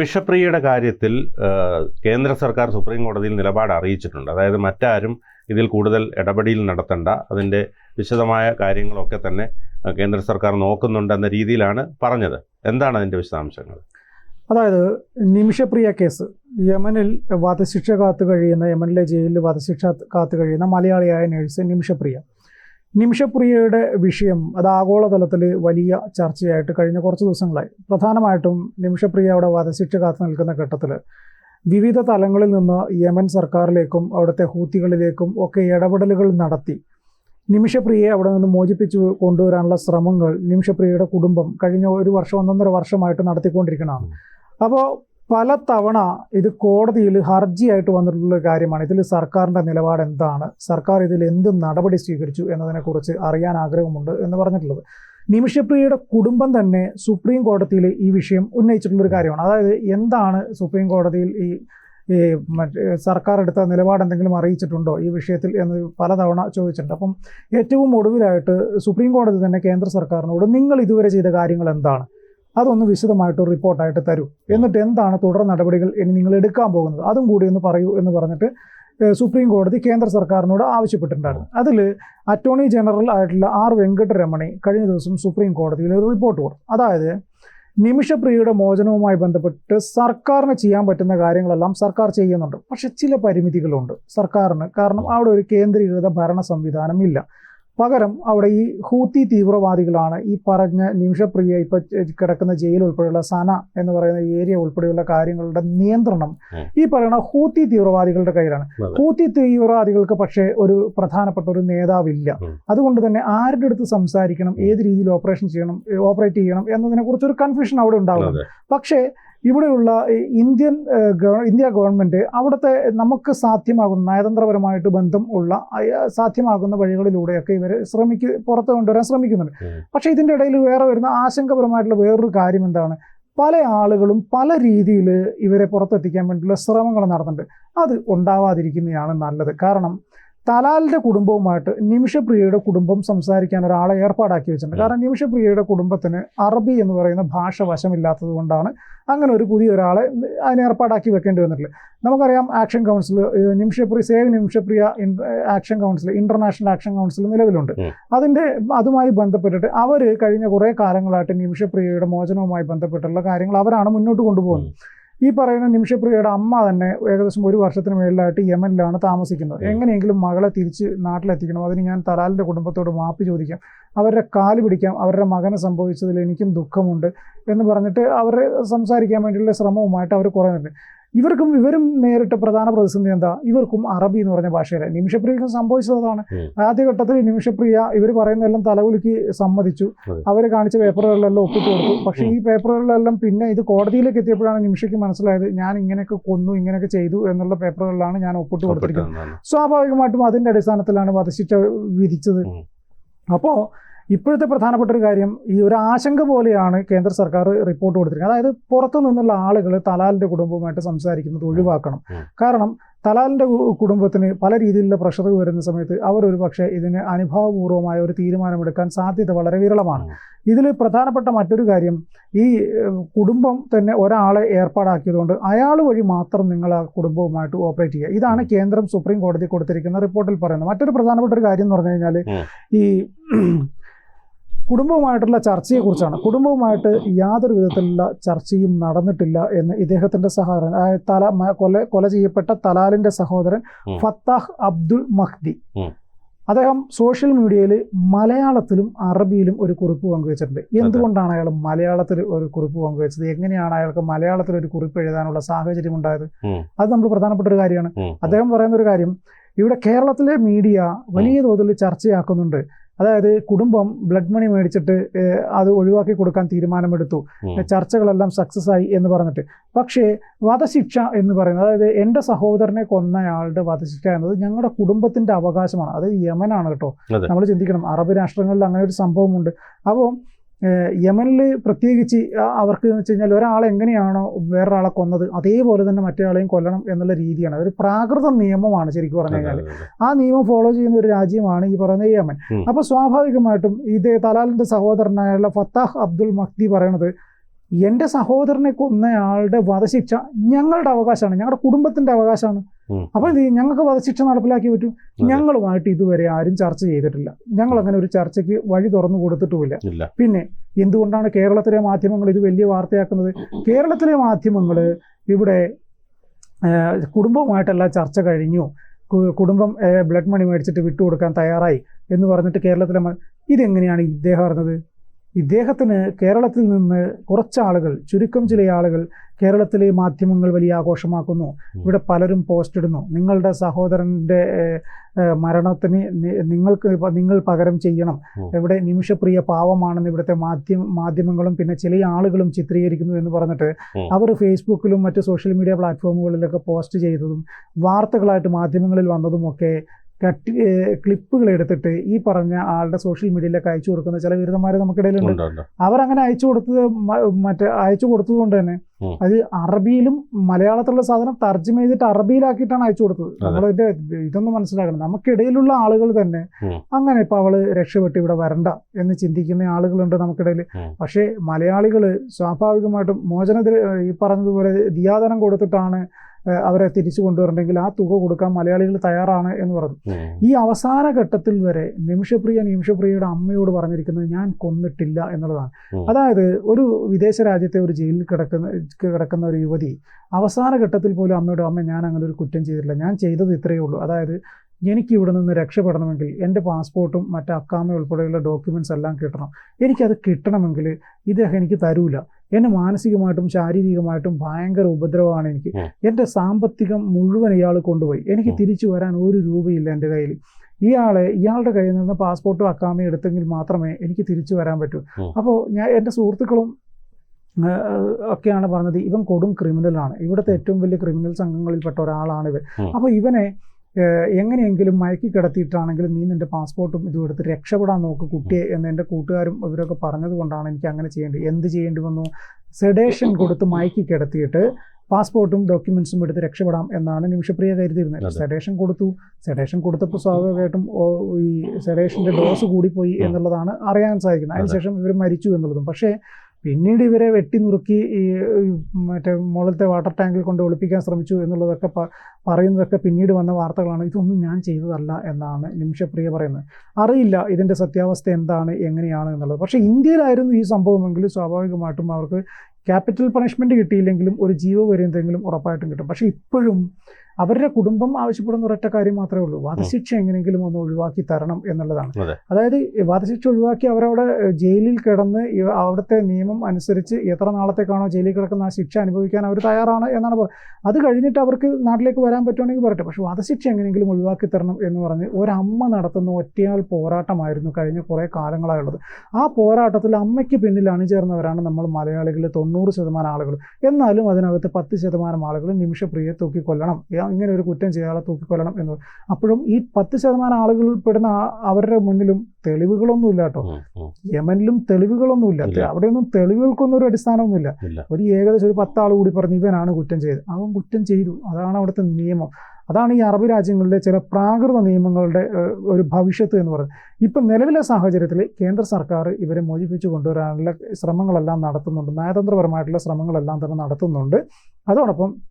നിമിഷപ്രിയയുടെ കാര്യത്തിൽ കേന്ദ്ര സർക്കാർ സുപ്രീം കോടതിയിൽ നിലപാട് അറിയിച്ചിട്ടുണ്ട്. അതായത് മറ്റാരും ഇതിൽ കൂടുതൽ ഇടപെടൽ നടത്തണ്ട അതിന്റെ വിശദമായ കാര്യങ്ങളൊക്കെ തന്നെ കേന്ദ്ര സർക്കാർ നോക്കുന്നുണ്ടെന്ന രീതിയിലാണ് പറഞ്ഞത്. എന്താണ് അതിന്റെ വിശദാംശങ്ങൾ? അതായത് നിമിഷപ്രിയ കേസ് യമനിൽ വധശിക്ഷ കാത്തു കഴിയുന്ന യമനിലെ ജയിലിൽ വധശിക്ഷ കാത്തു കഴിയുന്ന മലയാളിയായ നഴ്സ് നിമിഷപ്രിയ. നിമിഷപ്രിയയുടെ വിഷയം അത് ആഗോളതലത്തിൽ വലിയ ചർച്ചയായിട്ട് കഴിഞ്ഞ കുറച്ച് ദിവസങ്ങളായി. പ്രധാനമായിട്ടും നിമിഷപ്രിയ അവിടെ വധശിക്ഷ കാത്തു നിൽക്കുന്ന ഘട്ടത്തിൽ വിവിധ തലങ്ങളിൽ നിന്ന് യമൻ സർക്കാരിലേക്കും അവിടുത്തെ ഹൂത്തികളിലേക്കും ഒക്കെ ഇടപെടലുകൾ നടത്തി. നിമിഷപ്രിയയെ അവിടെ നിന്ന് മോചിപ്പിച്ചു കൊണ്ടുവരാനുള്ള ശ്രമങ്ങൾ നിമിഷപ്രിയയുടെ കുടുംബം കഴിഞ്ഞ ഒരു വർഷം ഒന്നൊന്നര വർഷമായിട്ട് നടത്തിക്കൊണ്ടിരിക്കുന്നതാണ് അപ്പോൾ പല തവണ ഇത് കോടതിയിൽ ഹർജിയായിട്ട് വന്നിട്ടുള്ള കാര്യമാണ്. ഇതിൽ സർക്കാരിന്റെ നിലപാട് എന്താണ്? സർക്കാർ ഇതിൽ എന്ത് നടപടി സ്വീകരിച്ചു എന്നതിനെക്കുറിച്ച് അറിയാൻ ആഗ്രഹമുണ്ട് എന്ന് പറഞ്ഞിട്ടുള്ളത്. നിമിഷപ്രിയയുടെ കുടുംബം തന്നെ സുപ്രീം കോടതിയിൽ ഈ വിഷയം ഉന്നയിച്ചിട്ടുള്ളൊരു കാര്യമാണ്. അതായത് എന്താണ് സുപ്രീം കോടതിയിൽ ഈ സർക്കാർ എടുത്ത നിലപാട് എന്തെങ്കിലും അറിയിച്ചിട്ടുണ്ടോ ഈ വിഷയത്തിൽ എന്ന് പലതവണ ചോദിച്ചിട്ടുണ്ട്. അപ്പം ഏറ്റവും ഒടുവിലായിട്ട് സുപ്രീം കോടതി തന്നെ കേന്ദ്ര സർക്കാരിനോട് നിങ്ങൾ ഇതുവരെ ചെയ്ത കാര്യങ്ങൾ എന്താണ്? അതൊന്ന് വിശദമായിട്ട് റിപ്പോർട്ടായിട്ട് തരൂ. എന്നിട്ട് എന്താണ് തുടർ നടപടികൾ ഇനി നിങ്ങൾ എടുക്കാൻ പോകുന്നത്? അതും കൂടി ഒന്ന് പറയൂ എന്ന് പറഞ്ഞിട്ട് സുപ്രീം കോടതി കേന്ദ്ര സർക്കാരിനോട് ആവശ്യപ്പെട്ടിട്ടുണ്ടായിരുന്നു. അതിൽ അറ്റോർണി ജനറൽ ആയിട്ടുള്ള ആർ വെങ്കട്ടരമണി കഴിഞ്ഞ ദിവസം സുപ്രീം കോടതിയിൽ ഒരു റിപ്പോർട്ട് കൊടുത്തു. അതായത് നിമിഷപ്രിയയുടെ മോചനവുമായി ബന്ധപ്പെട്ട് സർക്കാരിന് ചെയ്യാൻ പറ്റുന്ന കാര്യങ്ങളെല്ലാം സർക്കാർ ചെയ്യുന്നുണ്ട്. പക്ഷെ ചില പരിമിതികളുണ്ട് സർക്കാരിന്. കാരണം അവിടെ ഒരു കേന്ദ്രീകൃത ഭരണ സംവിധാനം ഇല്ല. പകരം അവിടെ ഈ ഹൂത്തി തീവ്രവാദികളാണ് ഈ പറഞ്ഞ നിമിഷപ്രിയ ഇപ്പൊ കിടക്കുന്ന ജയിൽ ഉൾപ്പെടെയുള്ള സന എന്ന് പറയുന്ന ഏരിയ ഉൾപ്പെടെയുള്ള കാര്യങ്ങളുടെ നിയന്ത്രണം. ഈ പറയുന്ന ഹൂത്തി തീവ്രവാദികളുടെ കയ്യിലാണ്. ഹൂത്തി തീവ്രവാദികൾക്ക് പക്ഷേ ഒരു പ്രധാനപ്പെട്ട ഒരു നേതാവില്ല. അതുകൊണ്ട് തന്നെ ആരുടെ അടുത്ത് സംസാരിക്കണം ഏത് രീതിയിൽ ഓപ്പറേഷൻ ചെയ്യണം ഓപ്പറേറ്റ് ചെയ്യണം എന്നതിനെ കുറിച്ച് ഒരു കൺഫ്യൂഷൻ അവിടെ ഉണ്ടാകുന്നുണ്ട് പക്ഷേ ഇവിടെയുള്ള ഇന്ത്യൻ ഇന്ത്യ ഗവൺമെന്റ് അവിടുത്തെ നമുക്ക് സാധ്യമാകുന്ന നയതന്ത്രപരമായിട്ട് ബന്ധം ഉള്ള സാധ്യമാകുന്ന വഴികളിലൂടെയൊക്കെ ഇവർ ശ്രമിക്ക് പുറത്ത് കൊണ്ടുവരാൻ ശ്രമിക്കുന്നുണ്ട്. പക്ഷേ ഇതിന്റെ ഇടയിൽ വേറെ വരുന്ന ആശങ്കപരമായിട്ടുള്ള വേറൊരു കാര്യം എന്താണ്? പല ആളുകളും പല രീതിയിൽ ഇവരെ പുറത്തെത്തിക്കാൻ വേണ്ടിയുള്ള ശ്രമങ്ങൾ നടത്തുന്നുണ്ട്. അത് ഉണ്ടാവാതിരിക്കുന്നതാണ് നല്ലത്. കാരണം തലാലിന്റെ കുടുംബവുമായിട്ട് നിമിഷപ്രിയയുടെ കുടുംബം സംസാരിക്കാൻ ഒരാളെ ഏർപ്പാടാക്കി വെച്ചിട്ടുണ്ട്. കാരണം നിമിഷപ്രിയയുടെ കുടുംബത്തിന് അറബി എന്ന് പറയുന്ന ഭാഷ വശമില്ലാത്തത് കൊണ്ടാണ് അങ്ങനെ ഒരു പുതിയ ഒരാളെ അതിന് ഏർപ്പാടാക്കി വെക്കേണ്ടി വന്നിട്ടുള്ളത് നമുക്കറിയാം action council Nimishapriya save Nimishapriya action council international action council നിലവിലുണ്ട്. അതിന്റെ അതിന്റെ അതുമായി ബന്ധപ്പെട്ടിട്ട് അവർ കഴിഞ്ഞ കുറേ കാലങ്ങളായിട്ട് നിമിഷപ്രിയയുടെ മോചനവുമായി ബന്ധപ്പെട്ടുള്ള കാര്യങ്ങൾ അവരാണ് മുന്നോട്ട് കൊണ്ടുപോകുന്നത്. ഈ പറയുന്ന നിമിഷപ്രിയയുടെ അമ്മ തന്നെ ഏകദേശം ഒരു വർഷത്തിന് മേളിലായിട്ട് യമനിലാണ് താമസിക്കുന്നത്. എങ്ങനെയെങ്കിലും മകളെ തിരിച്ച് നാട്ടിലെത്തിക്കണം. അതിന് ഞാൻ തലാലിന്റെ കുടുംബത്തോട് മാപ്പ് ചോദിക്കാം. അവരുടെ കാൽ പിടിക്കാം. അവരുടെ മകനെ സംഭവിച്ചതിൽ എനിക്കും ദുഃഖമുണ്ട് എന്ന് പറഞ്ഞിട്ട് അവരെ സംസാരിക്കാൻ വേണ്ടിയുള്ള ശ്രമവുമായിട്ട് അവർ കുറേ നിൽക്കും ഇവർക്കും ഇവരും നേരിട്ട പ്രധാന പ്രതിസന്ധി എന്താ? ഇവർക്കും അറബി എന്ന് പറഞ്ഞ ഭാഷയിലെ നിമിഷപ്രിയക്ക് സംഭവിച്ചത് അതാണ് ഉം. ആദ്യഘട്ടത്തിൽ നിമിഷപ്രിയ ഇവർ പറയുന്നതെല്ലാം തലകുലുക്കി സമ്മതിച്ചു. അവർ കാണിച്ച പേപ്പറുകളിലെല്ലാം ഒപ്പിട്ട് കൊടുത്തു. പക്ഷെ ഈ പേപ്പറുകളിലെല്ലാം പിന്നെ ഇത് കോടതിയിലേക്ക് എത്തിയപ്പോഴാണ് നിമിഷയ്ക്ക് മനസ്സിലായത് ഞാൻ ഇങ്ങനെയൊക്കെ കൊന്നു ഇങ്ങനെയൊക്കെ ചെയ്തു എന്നുള്ള പേപ്പറുകളിലാണ് ഞാൻ ഒപ്പിട്ട് കൊടുത്തിരിക്കുന്നത്. സ്വാഭാവികമായിട്ടും അതിന്റെ അടിസ്ഥാനത്തിലാണ് വധശിക്ഷ വിധിച്ചത്. അപ്പോൾ ഇപ്പോഴത്തെ പ്രധാനപ്പെട്ട ഒരു കാര്യം ഈ ഒരു ആശങ്ക പോലെയാണ് കേന്ദ്ര സർക്കാർ റിപ്പോർട്ട് കൊടുത്തിരിക്കുന്നത്. അതായത് പുറത്തു നിന്നുള്ള ആളുകൾ തലാലിന്റെ കുടുംബവുമായിട്ട് സംസാരിക്കുന്നത് ഒഴിവാക്കണം. കാരണം തലാലിന്റെ കുടുംബത്തിന് പല രീതിയിലുള്ള പ്രഷർ വരുന്ന സമയത്ത് അവർ ഒരു പക്ഷേ ഇതിന് അനുഭാവപൂർവമായ ഒരു തീരുമാനമെടുക്കാൻ സാധ്യത വളരെ വിരളമാണ്. ഇതിൽ പ്രധാനപ്പെട്ട മറ്റൊരു കാര്യം ഈ കുടുംബം തന്നെ ഒരാളെ ഏർപ്പാടാക്കിയതുകൊണ്ട് അയാൾ വഴി മാത്രം നിങ്ങൾ ആ കുടുംബവുമായിട്ട് ഓപ്പറേറ്റ് ചെയ്യുക. ഇതാണ് കേന്ദ്രം സുപ്രീം കോടതി കൊടുത്തിരിക്കുന്ന റിപ്പോർട്ടിൽ പറയുന്നത്. മറ്റൊരു പ്രധാനപ്പെട്ട ഒരു കാര്യം എന്ന് പറഞ്ഞു കഴിഞ്ഞാൽ ഈ കുടുംബവുമായിട്ടുള്ള ചർച്ചയെക്കുറിച്ചാണ്. കുടുംബവുമായിട്ട് യാതൊരു വിധത്തിലുള്ള ചർച്ചയും നടന്നിട്ടില്ല എന്ന് ഇദ്ദേഹത്തിന്റെ സഹോദരൻ തല കൊല കൊല ചെയ്യപ്പെട്ട തലാലിന്റെ സഹോദരൻ ഫത്താഹ് അബ്ദുൾ മഹ്ദി. അദ്ദേഹം സോഷ്യൽ മീഡിയയിൽ മലയാളത്തിലും അറബിയിലും ഒരു കുറിപ്പ് പങ്കുവച്ചിട്ടുണ്ട്. എന്തുകൊണ്ടാണ് അയാൾ മലയാളത്തിൽ ഒരു കുറിപ്പ് പങ്കുവച്ചത്? എങ്ങനെയാണ് അയാൾക്ക് മലയാളത്തിൽ ഒരു കുറിപ്പ് എഴുതാനുള്ള സാഹചര്യം ഉണ്ടായത്? അത് നമ്മൾ പ്രധാനപ്പെട്ട ഒരു കാര്യമാണ്. അദ്ദേഹം പറയുന്ന ഒരു കാര്യം ഇവിടെ കേരളത്തിലെ മീഡിയ വലിയ തോതിൽ ചർച്ചയാക്കുന്നുണ്ട്. അതായത് കുടുംബം ബ്ലഡ് മണി മേടിച്ചിട്ട് അത് ഒഴിവാക്കി കൊടുക്കാൻ തീരുമാനമെടുത്തു. ചർച്ചകളെല്ലാം സക്സസ് ആയി എന്ന് പറഞ്ഞിട്ട്. പക്ഷേ വധശിക്ഷ എന്ന് പറയുന്നത് അതായത് എന്റെ സഹോദരനെ കൊന്നയാളുടെ വധശിക്ഷ എന്നത് ഞങ്ങളുടെ കുടുംബത്തിന്റെ അവകാശമാണ്. അത് യമനാണ് കേട്ടോ. നമ്മൾ ചിന്തിക്കണം അറബ് രാഷ്ട്രങ്ങളിൽ അങ്ങനെ ഒരു സംഭവമുണ്ട്. അപ്പോൾ യമനിൽ പ്രത്യേകിച്ച് അവർക്ക് എന്ന് വെച്ച് കഴിഞ്ഞാൽ ഒരാളെ എങ്ങനെയാണോ വേറൊരാളെ കൊന്നത് അതേപോലെ തന്നെ മറ്റേയാളെയും കൊല്ലണം എന്നുള്ള രീതിയാണ് ഒരു പ്രാകൃത നിയമമാണ് ശരിക്കും പറഞ്ഞു കഴിഞ്ഞാൽ. ആ നിയമം ഫോളോ ചെയ്യുന്ന ഒരു രാജ്യമാണ് ഈ പറയുന്ന യമൻ. അപ്പോൾ സ്വാഭാവികമായിട്ടും ഇത് തലാലിന്റെ സഹോദരനായുള്ള ഫത്താഹ് അബ്ദുൾ മക്തി പറയണത് എന്റെ സഹോദരനെ കൊന്നയാളുടെ വധശിക്ഷ ഞങ്ങളുടെ അവകാശമാണ് ഞങ്ങളുടെ കുടുംബത്തിന്റെ അവകാശമാണ്. അപ്പൊ? ഞങ്ങൾക്ക് വധശിക്ഷ നടപ്പിലാക്കി പറ്റും? ഞങ്ങളുമായിട്ട് ഇതുവരെ ആരും ചർച്ച ചെയ്തിട്ടില്ല. ഞങ്ങൾ അങ്ങനെ ഒരു ചർച്ചയ്ക്ക് വഴി തുറന്നു കൊടുത്തിട്ടുമില്ല. പിന്നെ എന്തുകൊണ്ടാണ് കേരളത്തിലെ മാധ്യമങ്ങൾ ഇത് വലിയ വാർത്തയാക്കുന്നത്? കേരളത്തിലെ മാധ്യമങ്ങൾ ഇവിടെ കുടുംബവുമായിട്ടല്ല ചർച്ച കഴിഞ്ഞു. കുടുംബം ബ്ലഡ് മണി മേടിച്ചിട്ട് വിട്ടുകൊടുക്കാൻ തയ്യാറായി എന്ന് പറഞ്ഞിട്ട് കേരളത്തിലെ ഇതെങ്ങനെയാണ് ഇദ്ദേഹം അറിഞ്ഞത് ഇദ്ദേഹത്തിന് കേരളത്തിൽ നിന്ന് കുറച്ചാളുകൾ ചുരുക്കം ചില ആളുകൾ കേരളത്തിലെ മാധ്യമങ്ങൾ വലിയ ആഘോഷമാക്കുന്നു. ഇവിടെ പലരും പോസ്റ്റ് ഇടുന്നു. നിങ്ങളുടെ സഹോദരന്റെ മരണത്തിന് നിങ്ങൾക്ക് നിങ്ങൾ പകരം ചെയ്യണം. ഇവിടെ നിമിഷപ്രിയ പാവമാണെന്ന് ഇവിടുത്തെ മാധ്യമ മാധ്യമങ്ങളും പിന്നെ ചില ആളുകളും ചിത്രീകരിക്കുന്നു എന്ന് പറഞ്ഞിട്ട് അവർ ഫേസ്ബുക്കിലും മറ്റ് സോഷ്യൽ മീഡിയ പ്ലാറ്റ്ഫോമുകളിലൊക്കെ പോസ്റ്റ് ചെയ്തതും വാർത്തകളായിട്ട് മാധ്യമങ്ങളിൽ വന്നതുമൊക്കെ കട്ട് ക്ലിപ്പുകൾ എടുത്തിട്ട് ഈ പറഞ്ഞ ആളുടെ സോഷ്യൽ മീഡിയയിലൊക്കെ അയച്ചു കൊടുക്കുന്ന ചില വിരുദ്ധന്മാർ നമുക്കിടയിലുണ്ട്. ഉണ്ട് അങ്ങനെ അവരങ്ങനെ അയച്ചു കൊടുത്തത് മറ്റേ അയച്ചു കൊടുത്തത് കൊണ്ട് തന്നെ അത് അറബിയിലും മലയാളത്തിലുള്ള സാധനം തർജമ ചെയ്തിട്ട് അറബിയിലാക്കിയിട്ടാണ് അയച്ചു കൊടുത്തത്. നമ്മളതിന്റെ ഇതൊന്നും മനസ്സിലാക്കണം നമുക്കിടയിലുള്ള ആളുകൾ തന്നെ അങ്ങനെ ഇപ്പൊ അവൾ രക്ഷപ്പെട്ട് ഇവിടെ വരണ്ട എന്ന് ചിന്തിക്കുന്ന ആളുകളുണ്ട് നമുക്കിടയിൽ. പക്ഷേ മലയാളികൾ സ്വാഭാവികമായിട്ടും മോചന ഈ പറഞ്ഞതുപോലെ ദിയാദനം കൊടുത്തിട്ടാണ് അവരെ തിരിച്ചു കൊണ്ടുവരണമെങ്കിൽ ആ തുക കൊടുക്കാൻ മലയാളികൾ തയ്യാറാണ് എന്ന് പറഞ്ഞു. ഈ അവസാന ഘട്ടത്തിൽ വരെ നിമിഷപ്രിയ നിമിഷപ്രിയയുടെ അമ്മയോട് പറഞ്ഞിരിക്കുന്നത് ഞാൻ കൊന്നിട്ടില്ല എന്നുള്ളതാണ്. അതായത് ഒരു വിദേശ രാജ്യത്തെ ഒരു ജയിലിൽ കിടക്കുന്ന കിടക്കുന്ന ഒരു യുവതി അവസാന ഘട്ടത്തിൽ പോലും അമ്മയുടെ അമ്മ ഞാൻ അങ്ങനെ ഒരു കുറ്റം ചെയ്തിട്ടില്ല ഞാൻ ചെയ്തത് ഇത്രയേ ഉള്ളൂ. അതായത് എനിക്ക് ഇവിടെ നിന്ന് രക്ഷപ്പെടണമെങ്കിൽ എന്റെ പാസ്പോർട്ടും മറ്റ് അക്കാമ ഉൾപ്പെടെയുള്ള ഡോക്യുമെന്റ്സ് എല്ലാം കിട്ടണം. എനിക്കത് കിട്ടണമെങ്കിൽ ഇദ്ദേഹം എനിക്ക് തരൂല. എന്നെ മാനസികമായിട്ടും ശാരീരികമായിട്ടും ഭയങ്കര ഉപദ്രവമാണ് എനിക്ക്. എന്റെ സാമ്പത്തികം മുഴുവൻ ഇയാൾ കൊണ്ടുപോയി. എനിക്ക് തിരിച്ചു വരാൻ ഒരു രൂപയില്ല എന്റെ കയ്യിൽ. ഇയാളെ ഇയാളുടെ കയ്യിൽ നിന്ന് പാസ്പോർട്ടും അക്കാമയും എടുത്തെങ്കിൽ മാത്രമേ എനിക്ക് തിരിച്ചു വരാൻ പറ്റൂ. അപ്പോൾ ഞാൻ എന്റെ സുഹൃത്തുക്കളും ഒക്കെയാണ് പറഞ്ഞത് ഇവൻ കൊടും ക്രിമിനലാണ്. ഇവിടുത്തെ ഏറ്റവും വലിയ ക്രിമിനൽ സംഘങ്ങളിൽപ്പെട്ട ഒരാളാണ് ഇവൻ അപ്പോൾ ഇവനെ എങ്ങനെയെങ്കിലും മയക്കി കിടത്തിയിട്ടാണെങ്കിലും നീ നിന്റെ പാസ്പോർട്ടും ഇതും എടുത്ത് രക്ഷപ്പെടാൻ നോക്ക് കുട്ടിയെ എന്ന് എന്റെ കൂട്ടുകാരും ഇവരൊക്കെ പറഞ്ഞതുകൊണ്ടാണ് എനിക്ക് അങ്ങനെ ചെയ്യേണ്ടത്. എന്ത് ചെയ്യേണ്ടി വന്നു സെഡേഷൻ കൊടുത്ത് മയക്കി കിടത്തിയിട്ട് പാസ്പോർട്ടും ഡോക്യുമെന്റ്സും എടുത്ത് രക്ഷപ്പെടാം എന്നാണ് നിമിഷപ്രിയ കരുതിയിരുന്നത്. സെഡേഷൻ കൊടുത്തു. സെഡേഷൻ കൊടുത്തപ്പോൾ സ്വാഭാവികമായിട്ടും ഈ സെഡേഷന്റെ ഡോസ് കൂടിപ്പോയി എന്നുള്ളതാണ് അറിയാൻ സാധിക്കുന്നത്. അതെ. അതിനുശേഷം ഇവർ മരിച്ചു എന്നുള്ളതും. പക്ഷേ പിന്നീട് ഇവരെ വെട്ടി നുറുക്കി ഈ മറ്റേ മുകളിലത്തെ വാട്ടർ ടാങ്കിൽ കൊണ്ട് ഒളിപ്പിക്കാൻ ശ്രമിച്ചു എന്നുള്ളതൊക്കെ പറയുന്നതൊക്കെ പിന്നീട് വന്ന വാർത്തകളാണ്. ഇതൊന്നും ഞാൻ ചെയ്തതല്ല എന്നാണ് നിമിഷപ്രിയ പറയുന്നത്. അറിയില്ല ഇതിന്റെ സത്യാവസ്ഥ എന്താണ് എങ്ങനെയാണ് എന്നുള്ളത്. പക്ഷേ ഇന്ത്യയിലായിരുന്നു ഈ സംഭവമെങ്കിൽ സ്വാഭാവികമായിട്ടും അവർക്ക് ക്യാപിറ്റൽ പണിഷ്മെന്റ് കിട്ടിയില്ലെങ്കിലും ഒരു ജീവപര്യന്തെങ്കിലും ഉറപ്പായിട്ടും കിട്ടും. പക്ഷേ ഇപ്പോഴും അവരുടെ കുടുംബം ആവശ്യപ്പെടുന്ന ഒരൊറ്റ കാര്യം മാത്രമേ ഉള്ളൂ. വധശിക്ഷ എങ്ങനെയെങ്കിലും ഒന്ന് ഒഴിവാക്കി തരണം എന്നുള്ളതാണ്. അതായത് വധശിക്ഷ ഒഴിവാക്കി അവരവിടെ ജയിലിൽ കിടന്ന് അവിടുത്തെ നിയമം അനുസരിച്ച് എത്ര നാളത്തേക്കാണോ ജയിലിൽ കിടക്കുന്ന ആ ശിക്ഷ അനുഭവിക്കാൻ അവർ തയ്യാറാണ് എന്നാണ് പറയുന്നത് അത് കഴിഞ്ഞിട്ട് അവർക്ക് നാട്ടിലേക്ക് വരാൻ പറ്റുവാണെങ്കിൽ പറയട്ടെ. പക്ഷെ വധശിക്ഷ എങ്ങനെയെങ്കിലും ഒഴിവാക്കി തരണം എന്ന് പറഞ്ഞ് ഒരമ്മ നടത്തുന്ന ഒറ്റയാൾ പോരാട്ടമായിരുന്നു കഴിഞ്ഞ കുറേ കാലങ്ങളായുള്ളത്. ആ പോരാട്ടത്തിൽ അമ്മയ്ക്ക് പിന്നിൽ അണിചേർന്നവരാണ് നമ്മൾ മലയാളികൾ തൊണ്ണൂറ് ശതമാനം ആളുകൾ. എന്നാലും അതിനകത്ത് പത്ത് ശതമാനം ആളുകൾ നിമിഷപ്രിയെ തൂക്കിക്കൊല്ലണം ഏ- ഇങ്ങനെ ഒരു കുറ്റം ചെയ്യാതെ തൂക്കിക്കൊല്ലണം എന്ന് അപ്പോഴും ഈ പത്ത് ശതമാനം ആളുകൾ പെടുന്ന അവരുടെ മുന്നിലും തെളിവുകളൊന്നുമില്ല കേട്ടോ. യമനിലും തെളിവുകളൊന്നുമില്ല. അവിടെയൊന്നും തെളിവുകൾക്കൊന്നും ഒരു അടിസ്ഥാനമൊന്നുമില്ല. ഒരു ഏകദേശം ഒരു പത്താൾ കൂടി പറഞ്ഞു ഇവനാണ് കുറ്റം ചെയ്തത്. അവൻ കുറ്റം ചെയ്തു. അതാണ് അവിടുത്തെ നിയമം. അതാണ് ഈ അറബ് രാജ്യങ്ങളിലെ ചില പ്രാകൃത നിയമങ്ങളുടെ ഒരു ഭവിഷ്യത്ത് എന്ന് പറയുന്നത്. ഇപ്പം നിലവിലെ സാഹചര്യത്തിൽ കേന്ദ്ര സർക്കാർ ഇവരെ മോചിപ്പിച്ചു കൊണ്ടുവരാനുള്ള ശ്രമങ്ങളെല്ലാം നടത്തുന്നുണ്ട്. നയതന്ത്രപരമായിട്ടുള്ള ശ്രമങ്ങളെല്ലാം തന്നെ നടത്തുന്നുണ്ട്. അതോടൊപ്പം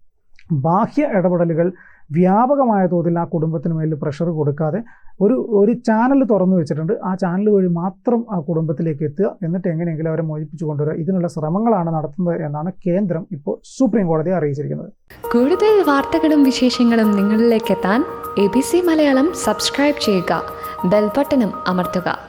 ബാഹ്യ ഇടപെടലുകൾ വ്യാപകമായ തോതിൽ ആ കുടുംബത്തിന് മേലിൽ പ്രഷർ കൊടുക്കാതെ ഒരു ഒരു ചാനൽ തുറന്നു വെച്ചിട്ടുണ്ട്. ആ ചാനൽ വഴി മാത്രം ആ കുടുംബത്തിലേക്ക് എത്തുക എന്നിട്ട് എങ്ങനെയെങ്കിലും അവരെ മോചിപ്പിച്ചു കൊണ്ടുവരിക. ഇതിനുള്ള ശ്രമങ്ങളാണ് നടത്തുന്നത് എന്നാണ് കേന്ദ്രം ഇപ്പോൾ സുപ്രീം കോടതിയെ അറിയിച്ചിരിക്കുന്നത്. കൂടുതൽ വാർത്തകളും വിശേഷങ്ങളും നിങ്ങളിലേക്ക് എത്താൻ A B C Malayalam subscribe ചെയ്യുക. ബെൽബട്ടനും അമർത്തുക.